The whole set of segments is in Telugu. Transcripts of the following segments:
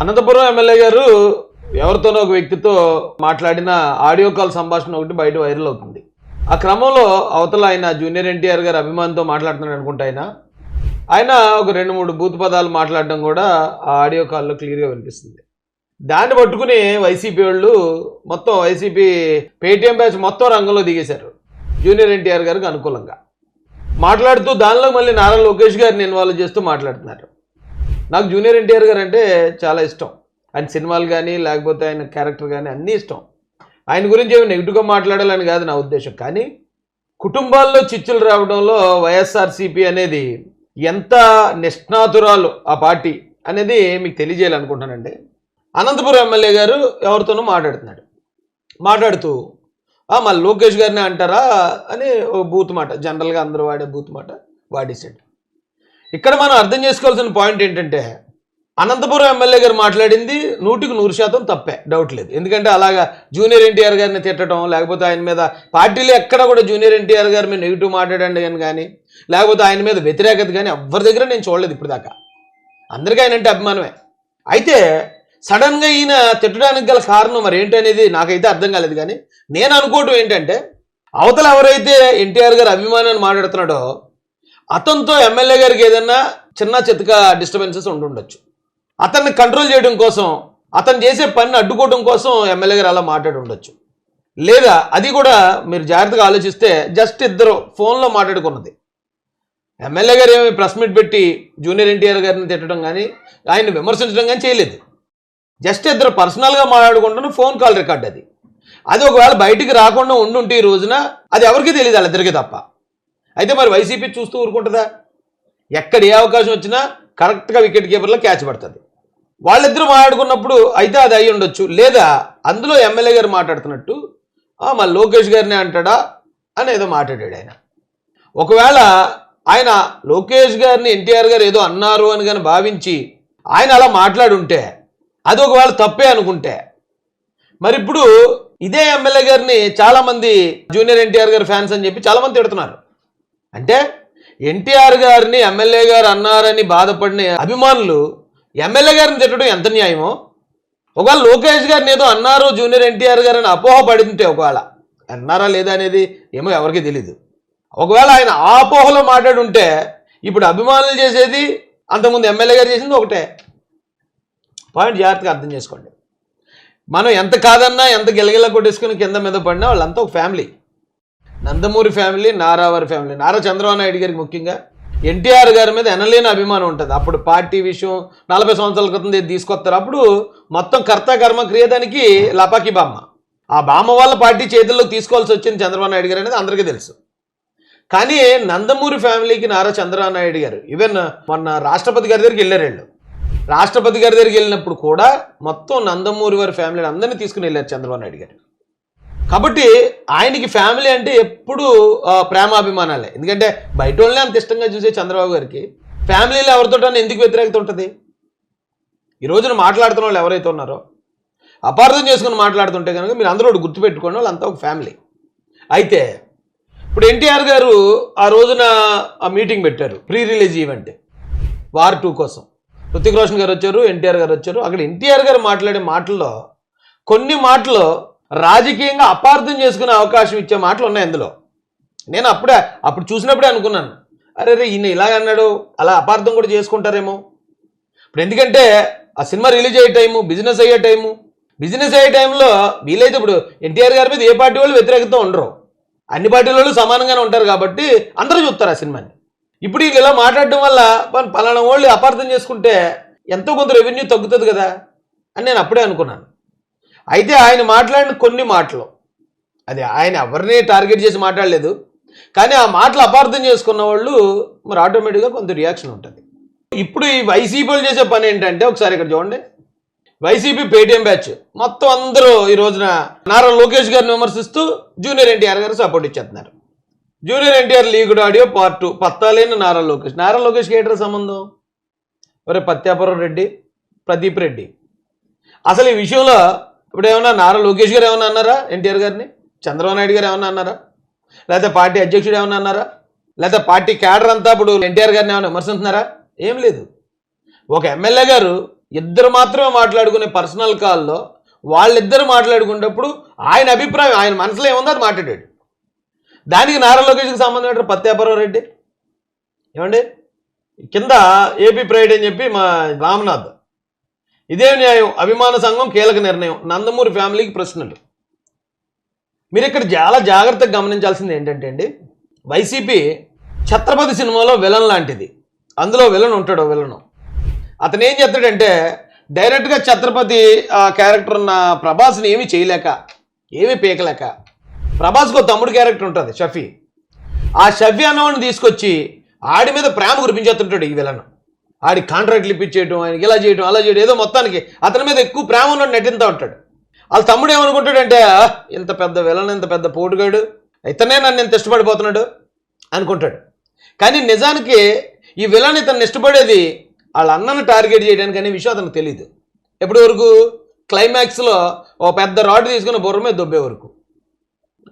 అనంతపురం ఎమ్మెల్యే గారు ఎవరితోనో ఒక వ్యక్తితో మాట్లాడిన ఆడియో కాల్ సంభాషణ ఒకటి బయట వైరల్ అవుతుంది. ఆ క్రమంలో అవతల ఆయన జూనియర్ ఎన్టీఆర్ గారు అభిమానితో మాట్లాడుతున్నాడు అనుకుంటా ఆయన. ఆయన ఒక రెండు మూడు బూత్ పదాలు మాట్లాడడం కూడా ఆ ఆడియో కాల్లో క్లియర్గా వినిపిస్తుంది. దాన్ని పట్టుకుని వైసీపీ వాళ్ళు మొత్తం వైసీపీ పేటీఎం బ్యాచ్ మొత్తం రంగంలో దిగేశారు జూనియర్ ఎన్టీఆర్ గారికి అనుకూలంగా. మాట్లాడుతూ దానిలో మళ్ళీ నారా లోకేష్ గారిని ఇన్వాల్వ్ చేస్తూ మాట్లాడుతున్నారు. నాకు జూనియర్ ఎన్టీఆర్ గారు అంటే చాలా ఇష్టం. ఆయన సినిమాలు కానీ లేకపోతే ఆయన క్యారెక్టర్ కానీ అన్నీ ఇష్టం. ఆయన గురించి ఏమి నెగిటివ్గా మాట్లాడాలని కాదు నా ఉద్దేశం. కానీ కుటుంబాల్లో చిచ్చులు రావడంలో వైఎస్ఆర్సీపీ అనేది ఎంత నిష్ణాతురాలు ఆ పార్టీ అనేది మీకు తెలియజేయాలనుకుంటానండి అనంతపురం ఎమ్మెల్యే గారు ఎవరితోనూ మాట్లాడుతున్నాడు. మాట్లాడుతూ మా మళ్ళీ లోకేష్ గారిని అంటారా? అని ఓ బూత్ మాట జనరల్గా అందరూ వాడే బూత్ మాట వాడేసాడు ఇక్కడ మనం అర్థం చేసుకోవాల్సిన పాయింట్ ఏంటంటే అనంతపురం ఎమ్మెల్యే గారు మాట్లాడింది నూటికి నూరు శాతం తప్పే డౌట్ లేదు. ఎందుకంటే అలాగా జూనియర్ ఎన్టీఆర్ గారిని తిట్టడం లేకపోతే ఆయన మీద పార్టీలో ఎక్కడ కూడా జూనియర్ ఎన్టీఆర్ గారి మీద నెగిటివ్ మాట్లాడండి కానీ కానీ లేకపోతే ఆయన మీద వ్యతిరేకత కానీ ఎవరి దగ్గర నేను చూడలేదు ఇప్పటిదాకా. అందరికీ ఆయన అంటే అభిమానమే. అయితే సడన్గా ఈయన తిట్టడానికి గల కారణం మరి ఏంటనేది నాకైతే అర్థం కాలేదు కానీ నేను అనుకోవటం ఏంటంటే అవతల ఎవరైతే ఎన్టీఆర్ గారు అభిమానాన్ని మాట్లాడుతున్నాడో అతనితో ఎమ్మెల్యే గారికి ఏదన్నా చిన్న చితక డిస్టర్బెన్సెస్ ఉండుండొచ్చు. అతన్ని కంట్రోల్ చేయడం కోసం అతను చేసే పనిని అడ్డుకోవడం కోసం ఎమ్మెల్యే గారు అలా మాట్లాడి ఉండొచ్చు లేదా అది కూడా మీరు జాగ్రత్తగా ఆలోచిస్తే జస్ట్ ఇద్దరు ఫోన్లో మాట్లాడుకున్నది. ఎమ్మెల్యే గారు ఏమి ప్రెస్ మీట్ పెట్టి జూనియర్ ఎన్టీఆర్ గారిని తిట్టడం కానీ ఆయన్ని విమర్శించడం కానీ చేయలేదు. జస్ట్ ఇద్దరు పర్సనల్గా మాట్లాడుకుంటున్న ఫోన్ కాల్ రికార్డ్ అది. అది ఒకవేళ బయటికి రాకుండా ఉండుంటే ఈ రోజున అది ఎవరికీ తెలియదు వాళ్ళిద్దరికీ తప్ప. అయితే మరి వైసీపీ చూస్తూ ఊరుకుంటుందా? ఎక్కడ ఏ అవకాశం వచ్చినా కరెక్ట్గా వికెట్ కీపర్లో క్యాచ్ పడుతుంది. వాళ్ళిద్దరూ మాట్లాడుకున్నప్పుడు అయితే అది అయి ఉండొచ్చు. లేదా అందులో ఎమ్మెల్యే గారు మాట్లాడుతున్నట్టు మా లోకేష్ గారినే అంటాడా? అని ఏదో మాట్లాడాడు ఆయన. ఒకవేళ ఆయన లోకేష్ గారిని ఎన్టీఆర్ గారు ఏదో అన్నారు అని కానీ భావించి ఆయన అలా మాట్లాడుంటే అది ఒకవేళ తప్పే అనుకుంటే మరి ఇప్పుడు ఇదే ఎమ్మెల్యే గారిని చాలామంది జూనియర్ ఎన్టీఆర్ గారి ఫ్యాన్స్ అని చెప్పి చాలామంది తిడుతున్నారు. అంటే ఎన్టీఆర్ గారిని ఎమ్మెల్యే గారు అన్నారని బాధపడిన అభిమానులు ఎమ్మెల్యే గారిని తిట్టడం ఎంత న్యాయమో? ఒకవేళ లోకేష్ గారిని ఏదో అన్నారు జూనియర్ ఎన్టీఆర్ గారిని అపోహ పడింటే ఒకవేళ అన్నారా లేదా అనేది ఏమో ఎవరికీ తెలీదు. ఒకవేళ ఆయన ఆ అపోహలో మాట్లాడుంటే ఇప్పుడు అభిమానులు చేసేది అంతకుముందు ఎమ్మెల్యే గారు చేసింది ఒకటే. పాయింట్ జాగ్రత్తగా అర్థం చేసుకోండి. మనం ఎంత కాదన్నా ఎంత గిలగిల కొట్టేసుకుని కింద మీద పడినా వాళ్ళంతా ఒక ఫ్యామిలీ. నందమూరి ఫ్యామిలీ నారావారి ఫ్యామిలీ. నారా చంద్రబాబు నాయుడు గారికి ముఖ్యంగా ఎన్టీఆర్ గారి మీద ఎనలేని అభిమానం ఉంటుంది. అప్పుడు పార్టీ విషయం నలభై సంవత్సరాల క్రితం తీసుకొస్తారు. అప్పుడు మొత్తం కర్త కర్మ క్రియదానికి లపాకి బామ్మ. ఆ బామ్మ వాళ్ళ పార్టీ చేతుల్లోకి తీసుకోవాల్సి వచ్చింది చంద్రబాబు నాయుడు గారు అనేది అందరికీ తెలుసు. కానీ నందమూరి ఫ్యామిలీకి నారా చంద్రబాబు నాయుడు గారు ఈవెన్ మొన్న రాష్ట్రపతి గారి దగ్గరికి వెళ్ళారు వీళ్ళు. రాష్ట్రపతి గారి దగ్గరికి వెళ్ళినప్పుడు కూడా మొత్తం నందమూరి వారి ఫ్యామిలీని అందరినీ తీసుకుని వెళ్ళారు చంద్రబాబు నాయుడు గారు. కాబట్టి ఆయనకి ఫ్యామిలీ అంటే ఎప్పుడు ప్రేమాభిమానాలే. ఎందుకంటే బయట వాళ్ళని అంత ఇష్టంగా చూసే చంద్రబాబు గారికి ఫ్యామిలీలో ఎవరితోటన్నా ఎందుకు వ్యతిరేకత ఉంటుంది? ఈ రోజున మాట్లాడుతున్న వాళ్ళు ఎవరైతే ఉన్నారో అపార్థం చేసుకుని మాట్లాడుతుంటే కనుక మీరు అందరూ ఒకటి గుర్తుపెట్టుకోండి వాళ్ళంతా ఒక ఫ్యామిలీ. అయితే ఇప్పుడు ఎన్టీఆర్ గారు ఆ రోజున ఆ మీటింగ్ పెట్టారు pre release event war two కోసం. హృతిక్ రోషన్ గారు వచ్చారు ఎన్టీఆర్ గారు వచ్చారు. అక్కడ ఎన్టీఆర్ గారు మాట్లాడే మాటల్లో కొన్ని మాటలు రాజకీయంగా అపార్థం చేసుకునే అవకాశం ఇచ్చే మాటలు ఉన్నాయి అందులో నేను అప్పుడే అప్పుడు చూసినప్పుడే అనుకున్నాను. అరే రే ఈయన ఇలాగ అన్నాడు అలా అపార్థం కూడా చేసుకుంటారేమో. ఇప్పుడు ఎందుకంటే ఆ సినిమా రిలీజ్ అయ్యే టైము బిజినెస్ అయ్యే టైము బిజినెస్ అయ్యే టైంలో వీలైతే ఇప్పుడు ఎన్టీఆర్ గారి మీద ఏ పార్టీ వాళ్ళు వ్యతిరేకత ఉండరు. అన్ని పార్టీల వాళ్ళు సమానంగానే ఉంటారు కాబట్టి అందరూ చూస్తారు ఆ సినిమాని. ఇప్పుడు వీళ్ళు ఇలా మాట్లాడడం వల్ల పలానా వాళ్ళు అపార్థం చేసుకుంటే ఎంతో కొంత రెవెన్యూ తగ్గుతుంది కదా అని నేను అప్పుడే అనుకున్నాను. అయితే ఆయన మాట్లాడిన కొన్ని మాటలు. అది ఆయన ఎవరిని టార్గెట్ చేసి మాట్లాడలేదు. కానీ ఆ మాటలు అపార్థం చేసుకున్న వాళ్ళు మరి ఆటోమేటిక్గా కొంత రియాక్షన్ ఉంటుంది. ఇప్పుడు ఈ వైసీపీలు చేసే పని ఏంటంటే ఒకసారి ఇక్కడ చూడండి. వైసీపీ పేటీఎం బ్యాచ్ మొత్తం అందరూ ఈ రోజున నారా లోకేష్ గారిని విమర్శిస్తూ జూనియర్ ఎన్టీఆర్ గారు సపోర్ట్ ఇచ్చేస్తున్నారు. Junior NTR leaked audio part two పత్తాలేని Nara Lokesh. Nara లోకేష్కి ఏంటరా సంబంధం? ఒరే పత్యాపురం రెడ్డి ప్రదీప్ రెడ్డి. అసలు ఈ విషయంలో ఇప్పుడు ఏమన్నా నారా లోకేష్ గారు ఏమన్నా అన్నారా? ఎన్టీఆర్ గారిని? చంద్రబాబు నాయుడు గారు ఏమన్నా అన్నారా? లేకపోతే పార్టీ అధ్యక్షుడు ఏమన్నా అన్నారా? లేకపోతే పార్టీ క్యాడర్ అంతా ఇప్పుడు ఎన్టీఆర్ గారిని ఏమైనా విమర్శిస్తున్నారా? ఏం లేదు. ఒక ఎమ్మెల్యే గారు ఇద్దరు మాత్రమే మాట్లాడుకునే పర్సనల్ కాల్లో వాళ్ళిద్దరు మాట్లాడుకునేటప్పుడు ఆయన అభిప్రాయం ఆయన మనసులో ఏముందో అది మాట్లాడాడు. దానికి నారా లోకేష్కి సంబంధం పత్యాపరావు రెడ్డి. ఏమండి? కింద ఏపీ ప్రైడ్ అని చెప్పి మా రామనాథ్. ఇదే న్యాయం? అభిమాన సంఘం కీలక నిర్ణయం. నందమూరి ఫ్యామిలీకి ప్రశ్నలు. మీరు ఇక్కడ చాలా జాగ్రత్తగా గమనించాల్సింది ఏంటంటే అండి వైసీపీ ఛత్రపతి సినిమాలో విలన్ లాంటిది. అందులో విలన్ ఉంటాడు విలను. అతను ఏం చేస్తాడంటే డైరెక్ట్గా ఛత్రపతి క్యారెక్టర్ ఉన్న ప్రభాస్ని ఏమీ చేయలేక ఏమీ పీకలేక ప్రభాస్కి తమ్ముడు క్యారెక్టర్ ఉంటుంది షఫీ. ఆ షఫీ అన్నవాడిని తీసుకొచ్చి ఆడి మీద ప్రేమ కురిపించేస్తుంటాడు ఈ విలన్. ఆడి కాంట్రాక్ట్లు ఇప్పించేయటం ఆయనకి ఇలా చేయటం అలా చేయడం ఏదో మొత్తానికి అతని మీద ఎక్కువ ప్రేమ ఉన్నట్టు నటింతా ఉంటాడు. వాళ్ళ తమ్ముడు ఏమనుకుంటాడంటే "ఆ, ఇంత పెద్ద విలన్ ఇంత పెద్ద పోటుగాడు ఇతనే నన్ను ఇంత ఇష్టపడిపోతున్నాడు అనుకుంటాడు. కానీ నిజానికి ఈ విలన్ ఇతను ఇష్టపడేది వాళ్ళ అన్నను టార్గెట్ చేయడానికి అనే విషయం అతనికి తెలియదు ఎప్పటి వరకు? క్లైమాక్స్లో ఓ పెద్ద రాడ్ తీసుకుని బుర్ర మీద దొబ్బే వరకు.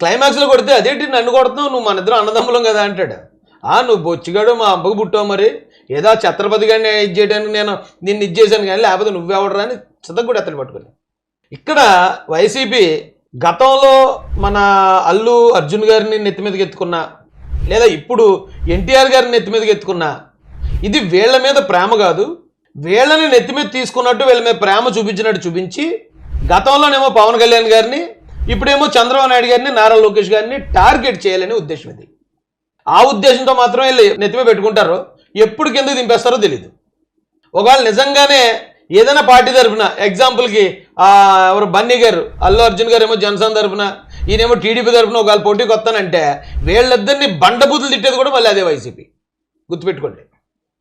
క్లైమాక్స్లో కొడితే అదేంటి నన్ను కొడుతున్నావు? నువ్వు మన ఇద్దరు అన్నదమ్ములం కదా అంటాడు. ఆ నువ్వు బొచ్చిగాడు మా అబ్బకు పుట్టావు మరి. ఏదో ఛత్రపతి గారిని ఇది చేయడానికి నేను నిన్ను ఇది చేశాను కానీ లేకపోతే నువ్వెవడరా అని చితకు కూడా అతను పట్టుకుని ఇక్కడ వైసీపీ గతంలో మన అల్లు అర్జున్ గారిని నెత్తి మీదకి ఎత్తుకున్నా లేదా ఇప్పుడు ఎన్టీఆర్ గారిని నెత్తి మీదకి ఎత్తుకున్నా ఇది వీళ్ళ మీద ప్రేమ కాదు. వీళ్ళని నెత్తి మీద తీసుకున్నట్టు వీళ్ళ మీద ప్రేమ చూపించినట్టు చూపించి గతంలోనేమో పవన్ కళ్యాణ్ గారిని ఇప్పుడేమో చంద్రబాబు నాయుడు గారిని నారా లోకేష్ గారిని టార్గెట్ చేయాలనే ఉద్దేశం ఇది. ఆ ఉద్దేశంతో మాత్రం వీళ్ళు నెత్తిమే పెట్టుకుంటారు. ఎప్పుడు కిందకు దింపేస్తారో తెలియదు ఒకవేళ నిజంగానే ఏదైనా పార్టీ తరఫున ఎగ్జాంపుల్కి ఎవరు బన్నీ గారు అల్లు అర్జున్ గారు ఏమో జనసేన తరఫున ఈయనేమో టీడీపీ తరఫున ఒకవేళ పోటీకి వస్తానంటే వీళ్ళిద్దరిని బండబూతులు తిట్టేది కూడా మళ్ళీ అదే వైసీపీ. గుర్తుపెట్టుకోండి.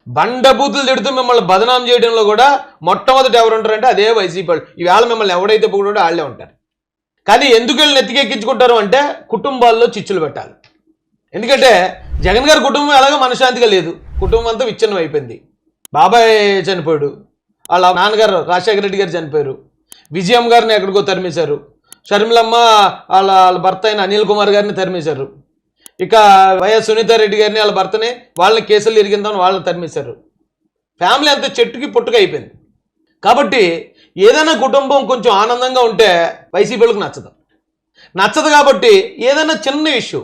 బండబూతులు తిడుతూ మిమ్మల్ని బదనాం చేయడంలో కూడా మొట్టమొదటి ఎవరు ఉంటారంటే అదే వైసీపీ వాళ్ళు. ఈవేళ మిమ్మల్ని ఎవడైతే పొగుడో వాళ్ళే ఉంటారు. కానీ ఎందుకు వీళ్ళు నెత్తికెక్కించుకుంటారు అంటే కుటుంబాల్లో చిచ్చులు పెట్టాలి. ఎందుకంటే జగన్ గారి కుటుంబం ఎలాగో మనశ్శాంతిగా లేదు. కుటుంబం అంతా విచ్ఛిన్నం అయిపోయింది. బాబాయ్ చనిపోయాడు. వాళ్ళ నాన్నగారు రాజశేఖర రెడ్డి గారు చనిపోయారు. విజయం గారిని ఎక్కడికో తరిమేశారు. షర్మిలమ్మ వాళ్ళ వాళ్ళ భర్త అయిన అనిల్ కుమార్ గారిని తరిమేశారు. ఇక వైఎస్ సునీతారెడ్డి గారిని వాళ్ళ భర్తని వాళ్ళని కేసులు ఇరిగిందని వాళ్ళని తరిమేశారు. ఫ్యామిలీ అంతా చెట్టుకి పుట్టుక అయిపోయింది. కాబట్టి ఏదైనా కుటుంబం కొంచెం ఆనందంగా ఉంటే వైసీపీలకు నచ్చదు. నచ్చదు కాబట్టి ఏదైనా చిన్న ఇష్యూ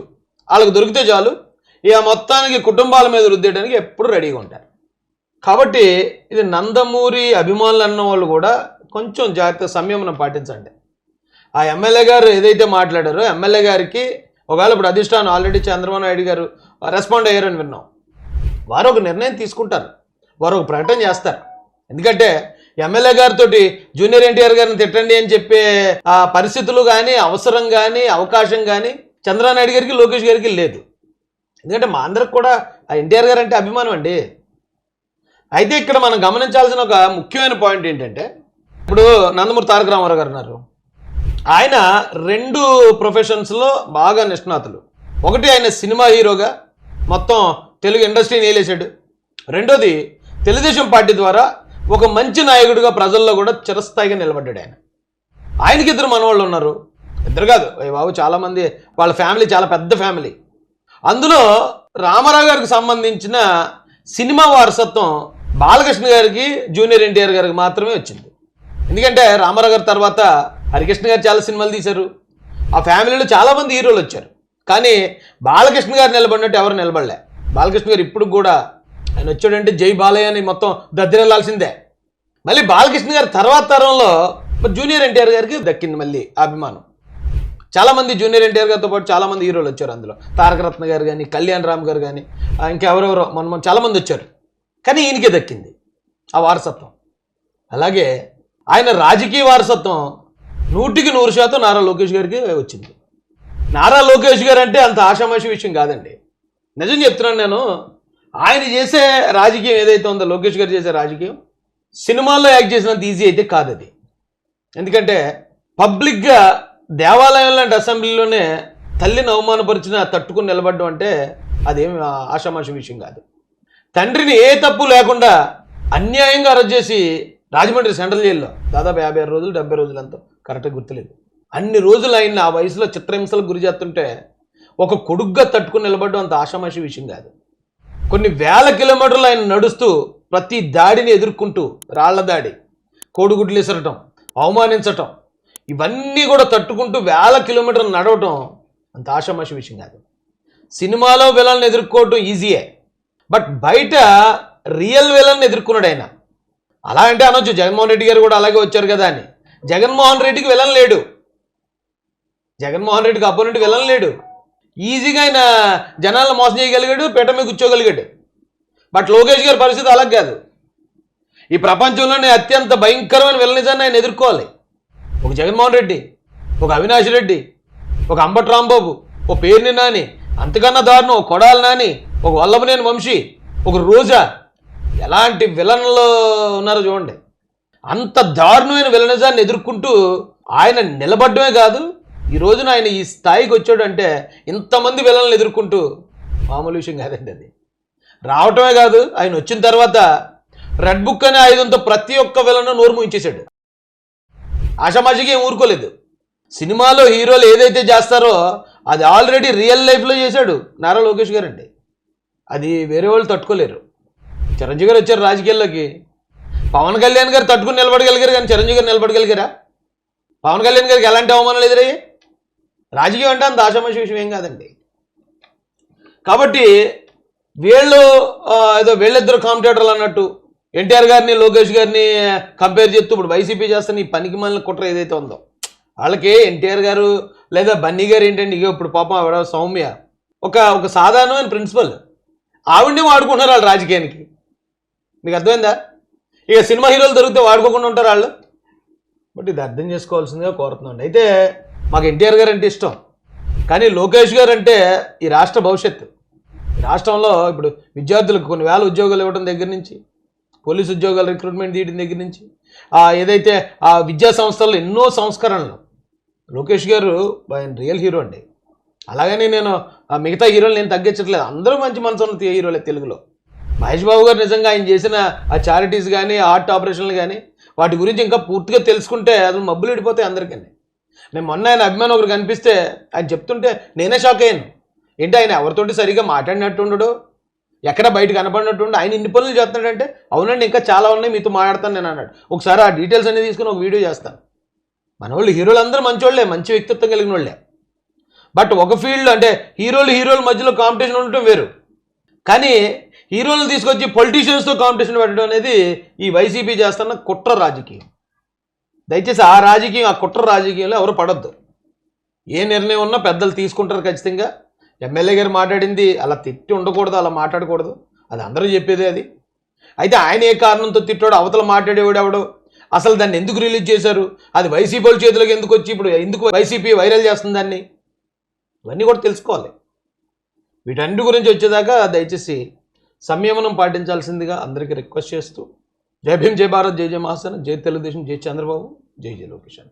వాళ్ళకి దొరికితే చాలు. ఇక మొత్తానికి కుటుంబాల మీద రుద్దేయడానికి ఎప్పుడు రెడీగా ఉంటారు. కాబట్టి ఇది నందమూరి అభిమానులు అన్న వాళ్ళు కూడా కొంచెం జాగ్రత్త సంయమనం పాటించండి. ఆ ఎమ్మెల్యే గారు ఏదైతే మాట్లాడారో ఎమ్మెల్యే గారికి ఒకవేళ ఇప్పుడు అధిష్టానం ఆల్రెడీ చంద్రబాబు నాయుడు గారు రెస్పాండ్ అయ్యారని విన్నాం. వారు ఒక నిర్ణయం తీసుకుంటారు. వారు ఒక ప్రకటన చేస్తారు. ఎందుకంటే ఎమ్మెల్యే గారితో జూనియర్ ఎన్టీఆర్ గారిని తిట్టండి అని చెప్పే ఆ పరిస్థితులు కానీ అవసరం కానీ అవకాశం కానీ చంద్రబాబు నాయుడు గారికి లోకేష్ గారికి లేదు. ఎందుకంటే మా అందరికి కూడా ఆ ఎన్టీఆర్ గారు అంటే అభిమానం అండి. అయితే ఇక్కడ మనం గమనించాల్సిన ఒక ముఖ్యమైన పాయింట్ ఏంటంటే ఇప్పుడు నందమూరి తారక రామారావు గారు ఉన్నారు. ఆయన రెండు ప్రొఫెషన్స్లో బాగా నిష్ణాతులు. ఒకటి ఆయన సినిమా హీరోగా మొత్తం తెలుగు ఇండస్ట్రీని వేలేశాడు రెండోది తెలుగుదేశం పార్టీ ద్వారా ఒక మంచి నాయకుడిగా ప్రజల్లో కూడా చిరస్థాయిగా నిలబడ్డాడు ఆయన. ఆయనకి ఇద్దరు మనవాళ్ళు ఉన్నారు. ఇద్దరు కాదు బాబు చాలామంది వాళ్ళ ఫ్యామిలీ చాలా పెద్ద ఫ్యామిలీ అందులో రామారావు గారికి సంబంధించిన సినిమా వారసత్వం బాలకృష్ణ గారికి జూనియర్ ఎన్టీఆర్ గారికి మాత్రమే వచ్చింది. ఎందుకంటే రామారావు గారి తర్వాత హరికృష్ణ గారు చాలా సినిమాలు తీశారు. ఆ ఫ్యామిలీలో చాలామంది హీరోలు వచ్చారు. కానీ బాలకృష్ణ గారు నిలబడినట్టు ఎవరు నిలబడలే. బాలకృష్ణ గారు ఇప్పుడు కూడా ఆయన వచ్చాడంటే జై బాలయ్య అని మొత్తం దద్దరెళ్ళాల్సిందే మళ్ళీ బాలకృష్ణ గారి తర్వాత తరంలో జూనియర్ ఎన్టీఆర్ గారికి దక్కింది మళ్ళీ అభిమానం. చాలా మంది జూనియర్ ఎన్టీఆర్ గారితో పాటు చాలా మంది హీరోలు వచ్చారు అందులో. తారకరత్న గారు కానీ కళ్యాణ్ రామ్ గారు కానీ ఇంకెవరెవరో మనం చాలా మంది వచ్చారు. కానీ ఈయనకే దక్కింది ఆ వారసత్వం. అలాగే ఆయన రాజకీయ వారసత్వం నూటికి నూరు శాతం నారా లోకేష్ గారికి వచ్చింది. నారా లోకేష్ గారు అంటే అంత ఆషామాషి విషయం కాదండి. నిజం చెప్తున్నాను నేను ఆయన చేసే రాజకీయం ఏదైతే ఉందో లోకేష్ గారు చేసే రాజకీయం సినిమాల్లో యాక్ట్ చేసినంత ఈజీ అయితే కాదు అది ఎందుకంటే పబ్లిక్గా దేవాలయం లాంటి అసెంబ్లీలోనే తల్లిని అవమానపరిచిన తట్టుకుని నిలబడడం అంటే అదేమి ఆషామాషి విషయం కాదు. తండ్రిని ఏ తప్పు లేకుండా అన్యాయంగా అరెస్ట్ చేసి రాజమండ్రి సెంట్రల్ జైల్లో దాదాపు యాభై ఆరు రోజులు డెబ్బై రోజులు అంతా కరెక్ట్గా గుర్తులేదు. అన్ని రోజులు ఆయన ఆ వయసులో చిత్రహింసలకు గురి చేస్తుంటే ఒక కొడుగ్గా తట్టుకుని నిలబడడం అంత ఆషామాషి విషయం కాదు. కొన్ని వేల కిలోమీటర్లు ఆయన నడుస్తూ ప్రతి దాడిని ఎదుర్కొంటూ రాళ్ళ దాడి కోడిగుడ్లు విసరటం అవమానించటం ఇవన్నీ కూడా తట్టుకుంటూ వేల కిలోమీటర్లు నడవటం అంత ఆషామాషి విషయం కాదు. సినిమాలో విలన్ని ఎదుర్కోవటం ఈజీయే బట్ బయట రియల్ విలన్ ఎదుర్కొన్నాడు ఆయన. అలా అంటే అనొచ్చు జగన్మోహన్ రెడ్డి గారు కూడా అలాగే వచ్చారు కదా అని. జగన్మోహన్ రెడ్డికి విలన్ లేడు. జగన్మోహన్ రెడ్డికి అపోనెంట్ విలన్ లేడు. ఈజీగా ఆయన జనాలను మోసం చేయగలిగాడు పీట మీద కూర్చోగలిగాడు. బట్ లోకేష్ గారి పరిస్థితి అలా కాదు. ఈ ప్రపంచంలోనే అత్యంత భయంకరమైన విలనిజాన్ని ఆయన ఎదుర్కోవాలి. ఒక జగన్మోహన్ రెడ్డి ఒక అవినాష్ రెడ్డి ఒక అంబట్ రాంబాబు ఒక పేరుని నాని అంతకన్నా దారుణం ఒక కొడాలి నాని ఒక వల్లభనేని వంశీ ఒక రోజా. ఎలాంటి విలన్లు ఉన్నారో చూడండి. అంత దారుణమైన విలనిజాన్ని ఎదుర్కొంటూ ఆయన నిలబడమే కాదు ఈ రోజున ఆయన ఈ స్థాయికి వచ్చాడంటే ఇంతమంది విలన్లు ఎదుర్కొంటూ మామూలు విషయం కాదండి అది. రావటమే కాదు ఆయన వచ్చిన తర్వాత రెడ్ బుక్ అనే ఆయుధంతో ప్రతి ఒక్క విలను నోరు మూయించేశాడు. ఆషామాషికి ఏం ఊరుకోలేదు. సినిమాలో హీరోలు ఏదైతే చేస్తారో అది ఆల్రెడీ రియల్ లైఫ్లో చేశాడు నారా లోకేష్ గారు అండి అది వేరే వాళ్ళు తట్టుకోలేరు. చిరంజీవి గారు వచ్చారు రాజకీయాల్లోకి. పవన్ కళ్యాణ్ గారు తట్టుకుని నిలబడగలిగారు కానీ చిరంజీవి గారు నిలబడగలిగారా? పవన్ కళ్యాణ్ గారికి ఎలాంటి అవమానాలు ఎదురయ్యాయి? రాజకీయం అంటే అంత ఆషామాషి విషయం ఏం కాదండి. కాబట్టి వీళ్ళు ఏదో వీళ్ళిద్దరు కాంపిటేటర్లు అన్నట్టు ఎన్టీఆర్ గారిని లోకేష్ గారిని కంపేర్ చేస్తూ ఇప్పుడు వైసీపీ చేస్తున్న ఈ పనికి మళ్ళీ కుట్ర ఏదైతే ఉందో వాళ్ళకి ఎన్టీఆర్ గారు లేదా బన్నీ గారు ఏంటంటే ఇగో ఇప్పుడు పాపం ఆవిడ సౌమ్య ఒక ఒక సాధారణమైన ప్రిన్సిపల్ ఆవిడనే వాడుకుంటున్నారు వాళ్ళు రాజకీయానికి. మీకు అర్థమైందా? ఇక సినిమా హీరోలు దొరికితే వాడుకోకుండా ఉంటారు వాళ్ళు. బట్ ఇది అర్థం చేసుకోవాల్సిందిగా కోరుతున్నాండి అయితే మాకు ఎన్టీఆర్ గారు అంటే ఇష్టం. కానీ లోకేష్ గారు అంటే ఈ రాష్ట్ర భవిష్యత్తు. రాష్ట్రంలో ఇప్పుడు విద్యార్థులకు కొన్ని వేల ఉద్యోగాలు ఇవ్వడం దగ్గర నుంచి పోలీస్ ఉద్యోగాలు రిక్రూట్మెంట్ తీయడం దగ్గర నుంచి ఏదైతే ఆ విద్యా సంస్థల్లో ఎన్నో సంస్కరణలు. లోకేష్ గారు ఆయన రియల్ హీరో అండి. అలాగని నేను ఆ మిగతా హీరోలు నేను తగ్గించట్లేదు. అందరూ మంచి మనసు ఉన్న హీరోలే తెలుగులో. మహేష్ బాబు గారు నిజంగా ఆయన చేసిన ఆ చారిటీస్ కానీ ఆర్ట్ ఆపరేషన్లు కానీ వాటి గురించి ఇంకా పూర్తిగా తెలుసుకుంటే అసలు మబ్బులు విడిపోతాయి అందరికీ నేను మొన్న ఆయన అభిమానం ఒకరు కనిపిస్తే ఆయన చెప్తుంటే నేనే షాక్ అయ్యాను. ఏంటి ఆయన ఎవరితోటి సరిగా మాట్లాడినట్టు ఉండడు? ఎక్కడ బయట కనపడినట్టు ఆయన ఇన్ని పనులు చేస్తున్నాడంటే అవునండి ఇంకా చాలా ఉన్నాయి మీతో మాట్లాడతాను నేను అన్నాడు. ఒకసారి ఆ డీటెయిల్స్ అనేది తీసుకుని ఒక వీడియో చేస్తాను మన వాళ్ళు హీరోలు అందరూ మంచి వ్యక్తిత్వం కలిగిన వాళ్ళే. బట్ ఒక ఫీల్డ్ అంటే హీరోలు హీరోల మధ్యలో కాంపిటీషన్ ఉండటం వేరు. కానీ హీరోలను తీసుకొచ్చి పొలిటీషియన్స్తో కాంపిటీషన్ పెట్టడం అనేది ఈ వైసీపీ చేస్తున్న కుట్ర రాజకీయం. దయచేసి ఆ రాజకీయం ఆ కుట్ర రాజకీయంలో ఎవరు పడొద్దు. ఏ నిర్ణయం ఉన్నా పెద్దలు తీసుకుంటారు ఖచ్చితంగా. ఎమ్మెల్యే గారు మాట్లాడింది అలా తిట్టి ఉండకూడదు అలా మాట్లాడకూడదు. అది అందరూ చెప్పేదే అది. అయితే ఆయన ఏ కారణంతో తిట్టాడు అవతల మాట్లాడేవాడు ఎవడు? అసలు దాన్ని ఎందుకు రిలీజ్ చేశారు? అది వైసీపీ చేతిలోకి ఎందుకు వచ్చి ఇప్పుడు ఎందుకు వైసీపీ వైరల్ చేస్తుంది దాన్ని? ఇవన్నీ కూడా తెలుసుకోవాలి. వీటన్నిటి గురించి వచ్చేదాకా దయచేసి సంయమనం పాటించాల్సిందిగా అందరికీ రిక్వెస్ట్ చేస్తూ జై భీమ్ జై భారత్ జై జయ మహాసన జై తెలుగుదేశం జై చంద్రబాబు జై జయ లోకేష్ అన్న.